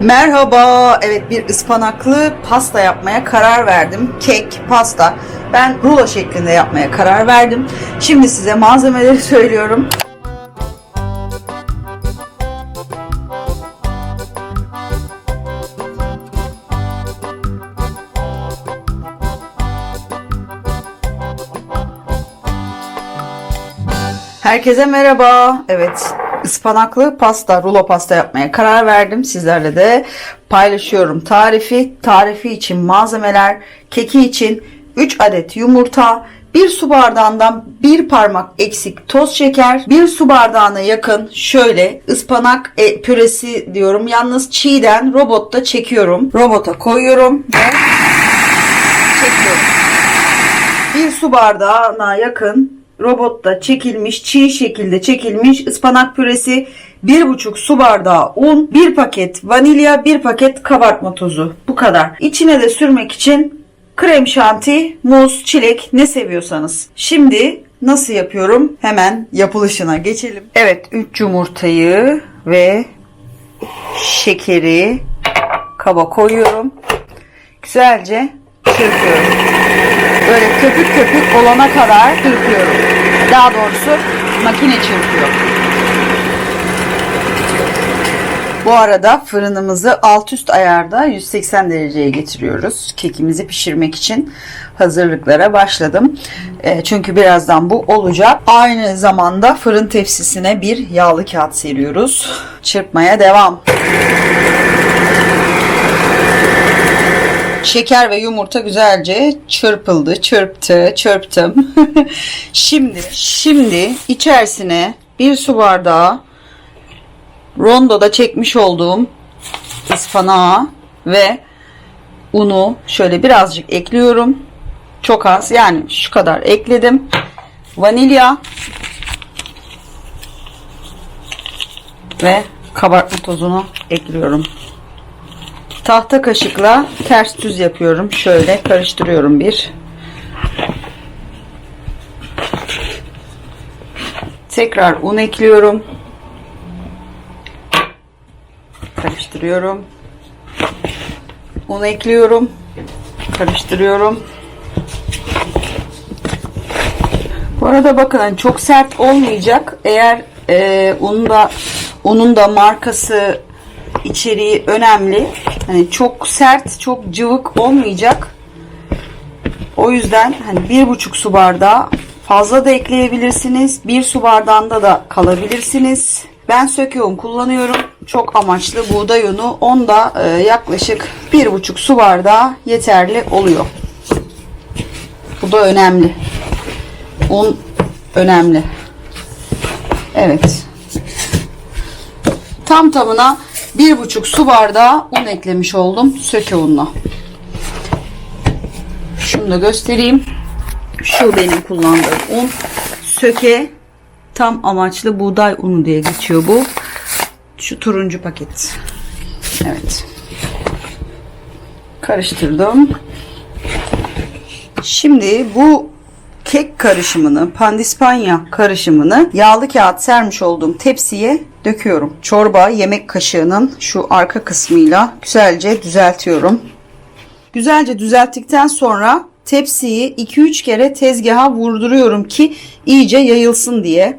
Merhaba. Evet bir ıspanaklı pasta yapmaya karar verdim. Kek, pasta. Ben rulo şeklinde yapmaya karar verdim. Şimdi size malzemeleri söylüyorum. Herkese merhaba. Evet, ıspanaklı pasta, rulo pasta yapmaya karar verdim. Sizlerle de paylaşıyorum tarifi. Tarifi için malzemeler, keki için 3 adet yumurta, 1 su bardağından 1 parmak eksik toz şeker, 1 su bardağına yakın şöyle ıspanak e, püresi diyorum. Yalnız çiğden robotta çekiyorum. Robota koyuyorum ve çekiyorum. Bir su bardağına yakın robotta çekilmiş, çiğ şekilde çekilmiş ıspanak püresi, 1,5 su bardağı un, 1 paket vanilya, 1 paket kabartma tozu. Bu kadar. İçine de sürmek için krem şanti, muz, çilek ne seviyorsanız. Şimdi nasıl yapıyorum? Hemen yapılışına geçelim. Evet 3 yumurtayı ve şekeri kaba koyuyorum. Güzelce çırpıyorum böyle köpük köpük olana kadar çırpıyorum. Daha doğrusu makine çırpıyor. Bu arada fırınımızı alt üst ayarda 180 dereceye getiriyoruz. Kekimizi pişirmek için hazırlıklara başladım. E, çünkü birazdan bu olacak. Aynı zamanda fırın tepsisine bir yağlı kağıt seriyoruz. Çırpmaya devam. Şeker ve yumurta güzelce çırpıldı, çırptı, çırptım. şimdi, şimdi içerisine bir su bardağı rondoda çekmiş olduğum ıspanağı ve unu şöyle birazcık ekliyorum. Çok az yani şu kadar ekledim. Vanilya ve kabartma tozunu ekliyorum. Tahta kaşıkla ters düz yapıyorum. Şöyle karıştırıyorum bir. Tekrar un ekliyorum. Karıştırıyorum. Un ekliyorum. Karıştırıyorum. Bu arada bakın hani çok sert olmayacak. Eğer e, unun da unun da markası içeriği önemli. Hani çok sert, çok cıvık olmayacak. O yüzden hani bir buçuk su bardağı fazla da ekleyebilirsiniz. Bir su bardağında da kalabilirsiniz. Ben un kullanıyorum. Çok amaçlı buğday unu. Onda e, yaklaşık bir buçuk su bardağı yeterli oluyor. Bu da önemli. Un önemli. Evet. Tam tamına bir buçuk su bardağı un eklemiş oldum söke unla. Şunu da göstereyim. Şu benim kullandığım un. Söke tam amaçlı buğday unu diye geçiyor bu. Şu turuncu paket. Evet. Karıştırdım. Şimdi bu kek karışımını, pandispanya karışımını yağlı kağıt sermiş olduğum tepsiye döküyorum. Çorba yemek kaşığının şu arka kısmıyla güzelce düzeltiyorum. Güzelce düzelttikten sonra tepsiyi 2-3 kere tezgaha vurduruyorum ki iyice yayılsın diye.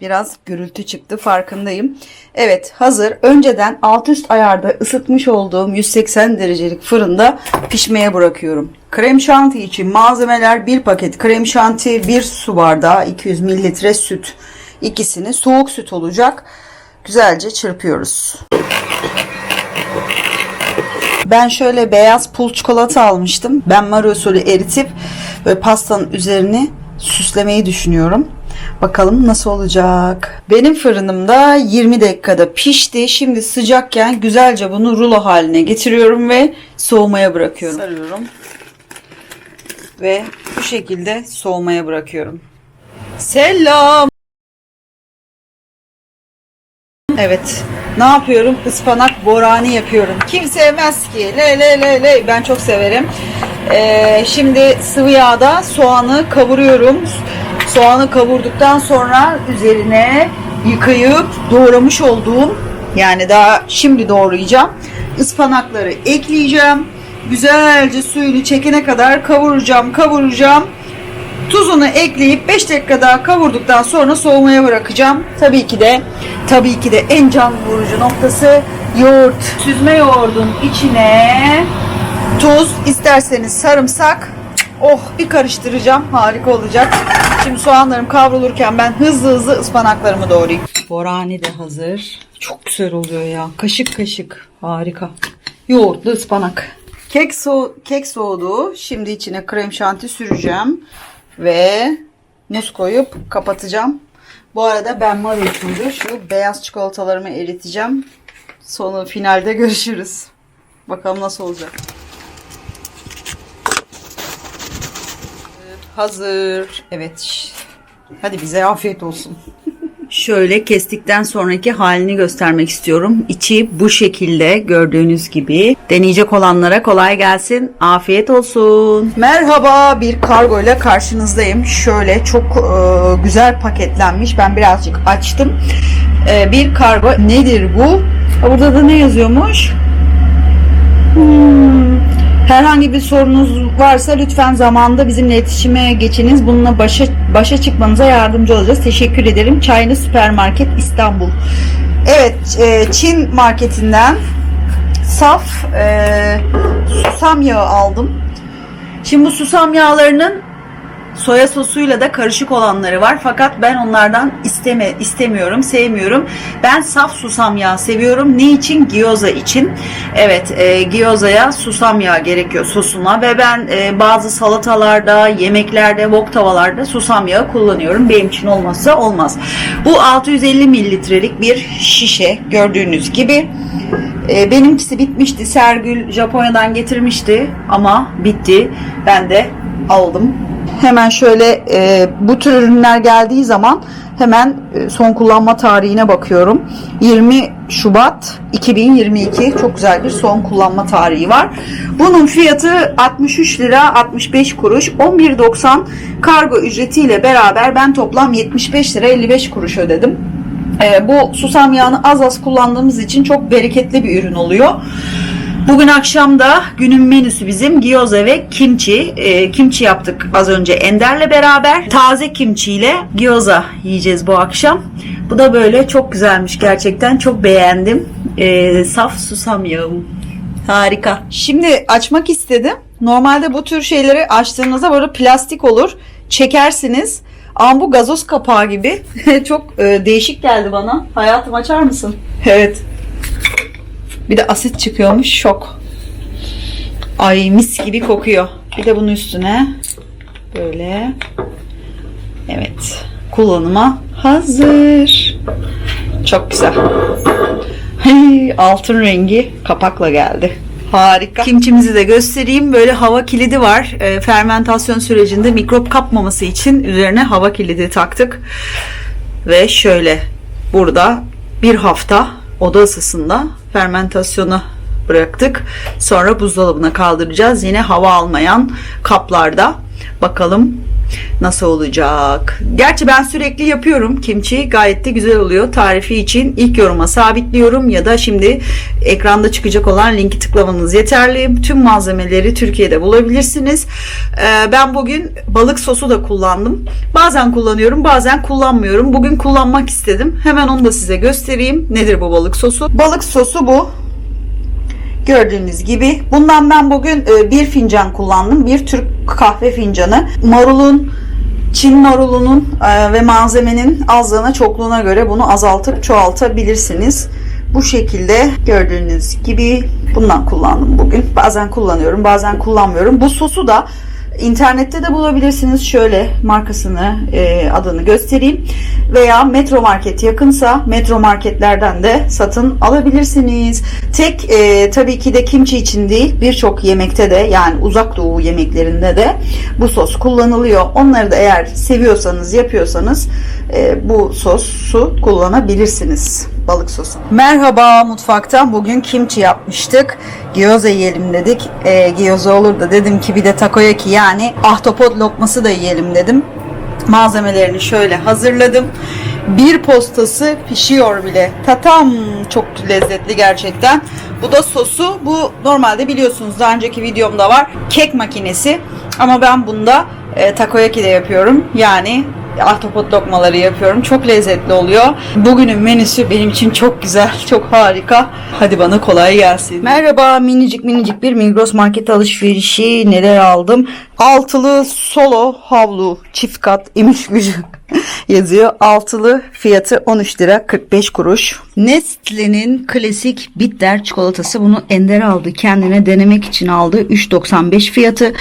Biraz gürültü çıktı farkındayım. Evet hazır. Önceden alt üst ayarda ısıtmış olduğum 180 derecelik fırında pişmeye bırakıyorum. Krem şanti için malzemeler 1 paket krem şanti, 1 su bardağı 200 mililitre süt. İkisini soğuk süt olacak. Güzelce çırpıyoruz. Ben şöyle beyaz pul çikolata almıştım. Ben Mario usulü eritip böyle pastanın üzerini süslemeyi düşünüyorum. Bakalım nasıl olacak. Benim fırınımda 20 dakikada pişti. Şimdi sıcakken güzelce bunu rulo haline getiriyorum ve soğumaya bırakıyorum. Sarıyorum. Ve bu şekilde soğumaya bırakıyorum. Selam. Evet. Ne yapıyorum? Ispanak borani yapıyorum. Kim sevmez ki? Le le le le. Ben çok severim. Ee, şimdi sıvı yağda soğanı kavuruyorum. Soğanı kavurduktan sonra üzerine yıkayıp doğramış olduğum yani daha şimdi doğrayacağım. ıspanakları ekleyeceğim. Güzelce suyunu çekene kadar kavuracağım, kavuracağım. Tuzunu ekleyip 5 dakika daha kavurduktan sonra soğumaya bırakacağım. Tabii ki de tabii ki de en can vurucu noktası yoğurt. Süzme yoğurdun içine tuz, isterseniz sarımsak. Oh bir karıştıracağım. Harika olacak. Şimdi soğanlarım kavrulurken ben hızlı hızlı ıspanaklarımı doğrayayım. Borani de hazır. Çok güzel oluyor ya. Kaşık kaşık. Harika. Yoğurtlu ıspanak. Kek, so kek soğudu. Şimdi içine krem şanti süreceğim. Ve muz koyup kapatacağım. Bu arada ben Mavi'cimde şu beyaz çikolatalarımı eriteceğim. Sonu finalde görüşürüz. Bakalım nasıl olacak. Hazır. Evet. Hadi bize afiyet olsun. Şöyle kestikten sonraki halini göstermek istiyorum. İçi bu şekilde gördüğünüz gibi. Deneyecek olanlara kolay gelsin. Afiyet olsun. Merhaba bir kargo ile karşınızdayım. Şöyle çok e, güzel paketlenmiş. Ben birazcık açtım. E, bir kargo nedir bu? Burada da ne yazıyormuş? Hmm. Herhangi bir sorunuz varsa lütfen zamanında bizimle iletişime geçiniz. Bununla başa, başa çıkmanıza yardımcı olacağız. Teşekkür ederim. Çayını Süpermarket İstanbul. Evet, e, Çin marketinden saf e, susam yağı aldım. Şimdi bu susam yağlarının soya sosuyla da karışık olanları var. Fakat ben onlardan isteme istemiyorum, sevmiyorum. Ben saf susam yağı seviyorum. Ne için? Gyoza için. Evet, e, gyozaya susam yağı gerekiyor sosuna ve ben e, bazı salatalarda, yemeklerde, wok tavallarda susam yağı kullanıyorum. Benim için olmazsa olmaz. Bu 650 mililitrelik bir şişe gördüğünüz gibi. E, benimkisi bitmişti. Sergül Japonya'dan getirmişti ama bitti. Ben de aldım. Hemen şöyle e, bu tür ürünler geldiği zaman hemen e, son kullanma tarihine bakıyorum. 20 Şubat 2022 çok güzel bir son kullanma tarihi var. Bunun fiyatı 63 lira 65 kuruş 11.90 kargo ücretiyle beraber ben toplam 75 lira 55 kuruş ödedim. E, bu susam yağını az az kullandığımız için çok bereketli bir ürün oluyor. Bugün akşam da günün menüsü bizim gyoza ve kimchi. E, kimchi yaptık az önce Ender'le beraber. Taze kimchiyle gyoza yiyeceğiz bu akşam. Bu da böyle çok güzelmiş gerçekten. Çok beğendim. E, saf susam yağı. Harika. Şimdi açmak istedim. Normalde bu tür şeyleri açtığınızda böyle plastik olur. Çekersiniz. Ama bu gazoz kapağı gibi. çok e, değişik geldi bana. Hayatım açar mısın? Evet. Bir de asit çıkıyormuş. Şok. Ay mis gibi kokuyor. Bir de bunun üstüne böyle evet kullanıma hazır. Çok güzel. Hey, altın rengi kapakla geldi. Harika. Kimçimizi de göstereyim. Böyle hava kilidi var. E, fermentasyon sürecinde mikrop kapmaması için üzerine hava kilidi taktık. Ve şöyle burada bir hafta oda ısısında fermentasyona bıraktık. Sonra buzdolabına kaldıracağız. Yine hava almayan kaplarda. Bakalım nasıl olacak. Gerçi ben sürekli yapıyorum kimchi. Gayet de güzel oluyor. Tarifi için ilk yoruma sabitliyorum ya da şimdi ekranda çıkacak olan linki tıklamanız yeterli. Tüm malzemeleri Türkiye'de bulabilirsiniz. Ee, ben bugün balık sosu da kullandım. Bazen kullanıyorum, bazen kullanmıyorum. Bugün kullanmak istedim. Hemen onu da size göstereyim. Nedir bu balık sosu? Balık sosu bu. Gördüğünüz gibi. Bundan ben bugün e, bir fincan kullandım. Bir Türk kahve fincanı. Marulun Çin marulunun e, ve malzemenin azlığına çokluğuna göre bunu azaltıp çoğaltabilirsiniz. Bu şekilde gördüğünüz gibi bundan kullandım bugün. Bazen kullanıyorum, bazen kullanmıyorum. Bu sosu da İnternette de bulabilirsiniz. Şöyle markasını, e, adını göstereyim. Veya Metro Market yakınsa Metro Marketlerden de satın alabilirsiniz. Tek e, tabii ki de kimchi için değil birçok yemekte de yani uzak doğu yemeklerinde de bu sos kullanılıyor. Onları da eğer seviyorsanız, yapıyorsanız e, bu sosu kullanabilirsiniz. Balık sosu. Merhaba mutfakta. Bugün kimchi yapmıştık. Gyoza yiyelim dedik. E, gyoza olur da dedim ki bir de takoyaki yani ahtapot lokması da yiyelim dedim. Malzemelerini şöyle hazırladım. Bir postası pişiyor bile. Tatam çok lezzetli gerçekten. Bu da sosu. Bu normalde biliyorsunuz daha önceki videomda var. Kek makinesi. Ama ben bunda e, takoyaki de yapıyorum. Yani ahtapot lokmaları yapıyorum. Çok lezzetli oluyor. Bugünün menüsü benim için çok güzel, çok harika. Hadi bana kolay gelsin. Merhaba, minicik minicik bir Migros market alışverişi. Neler aldım? Altılı solo havlu çift kat imiş gücü yazıyor. Altılı fiyatı 13 lira 45 kuruş. Nestle'nin klasik bitter çikolatası bunu Ender aldı. Kendine denemek için aldı. 3.95 fiyatı.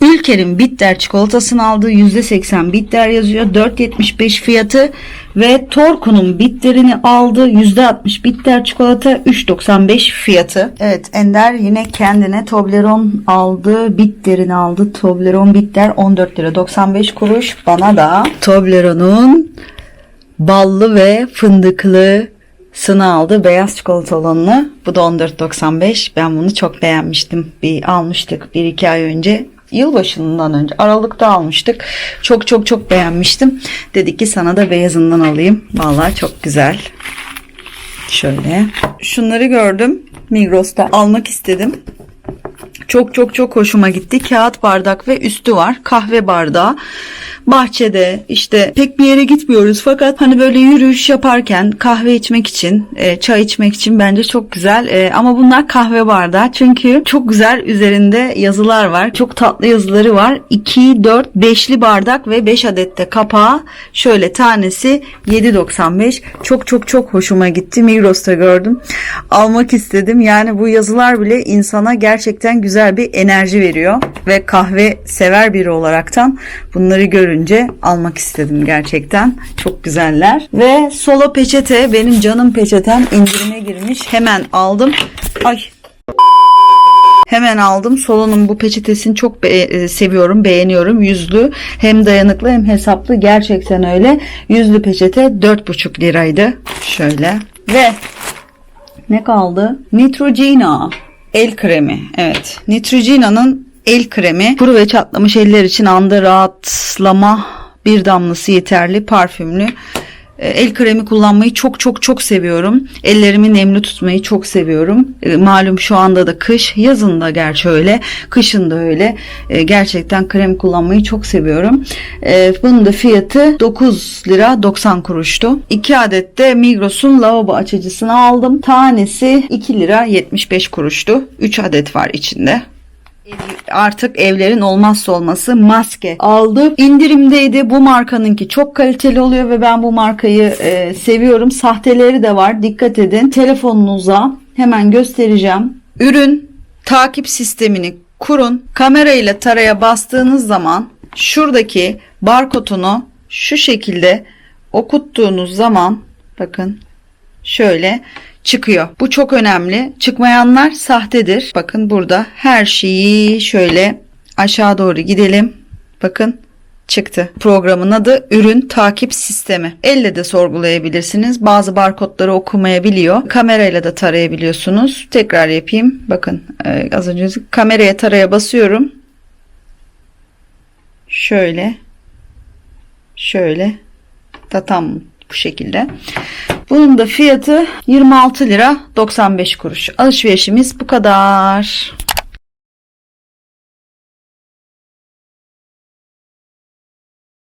Ülker'in bitter çikolatasını aldı. %80 bitter yazıyor. 4.75 fiyatı. Ve Torku'nun bitterini aldı. %60 bitter çikolata 3.95 fiyatı. Evet Ender yine kendine Toblerone aldı. Bitterini aldı. Toblerone bitter 14 lira 95 kuruş. Bana da Toblerone'un ballı ve fındıklı sını aldı. Beyaz çikolata olanını. Bu da 14.95. Ben bunu çok beğenmiştim. Bir almıştık 1-2 ay önce. Yılbaşından önce Aralık'ta almıştık. Çok çok çok beğenmiştim. Dedik ki sana da beyazından alayım. Vallahi çok güzel. Şöyle. Şunları gördüm. Migros'ta almak istedim. Çok çok çok hoşuma gitti. Kağıt bardak ve üstü var. Kahve bardağı. Bahçede işte pek bir yere gitmiyoruz fakat hani böyle yürüyüş yaparken kahve içmek için, e, çay içmek için bence çok güzel. E, ama bunlar kahve bardağı çünkü çok güzel üzerinde yazılar var. Çok tatlı yazıları var. 2, 4, 5'li bardak ve 5 adette kapağı. Şöyle tanesi 7.95. Çok çok çok hoşuma gitti. Migros'ta gördüm. Almak istedim. Yani bu yazılar bile insana gerçekten güzel bir enerji veriyor ve kahve sever biri olaraktan bunları görünce almak istedim gerçekten. Çok güzeller. Ve solo peçete benim canım peçetem indirime girmiş. Hemen aldım. Ay Hemen aldım. Solo'nun bu peçetesini çok be- e, seviyorum, beğeniyorum. Yüzlü, hem dayanıklı hem hesaplı. Gerçekten öyle. Yüzlü peçete 4,5 liraydı. Şöyle. Ve ne kaldı? Neutrogena el kremi. Evet. Neutrogena'nın el kremi. Kuru ve çatlamış eller için anda rahatlama bir damlası yeterli parfümlü. E, El kremi kullanmayı çok çok çok seviyorum. Ellerimi nemli tutmayı çok seviyorum. E, Malum şu anda da kış, yazın da gerçi öyle, kışın da öyle. E, Gerçekten krem kullanmayı çok seviyorum. Bunun da fiyatı 9 lira 90 kuruştu. 2 adet de Migros'un lavabo açıcısını aldım. Tanesi 2 lira 75 kuruştu. 3 adet var içinde artık evlerin olmazsa olması maske aldım. İndirimdeydi. Bu markanınki çok kaliteli oluyor ve ben bu markayı e, seviyorum. Sahteleri de var. Dikkat edin. Telefonunuza hemen göstereceğim. Ürün takip sistemini kurun. Kamera ile taraya bastığınız zaman şuradaki barkodunu şu şekilde okuttuğunuz zaman bakın şöyle çıkıyor. Bu çok önemli. Çıkmayanlar sahtedir. Bakın burada her şeyi şöyle aşağı doğru gidelim. Bakın çıktı. Programın adı ürün takip sistemi. Elle de sorgulayabilirsiniz. Bazı barkodları okumayabiliyor. Kamerayla da tarayabiliyorsunuz. Tekrar yapayım. Bakın e, az önce kameraya taraya basıyorum. Şöyle. Şöyle. Da tam bu şekilde. Bunun da fiyatı 26 lira 95 kuruş. Alışverişimiz bu kadar.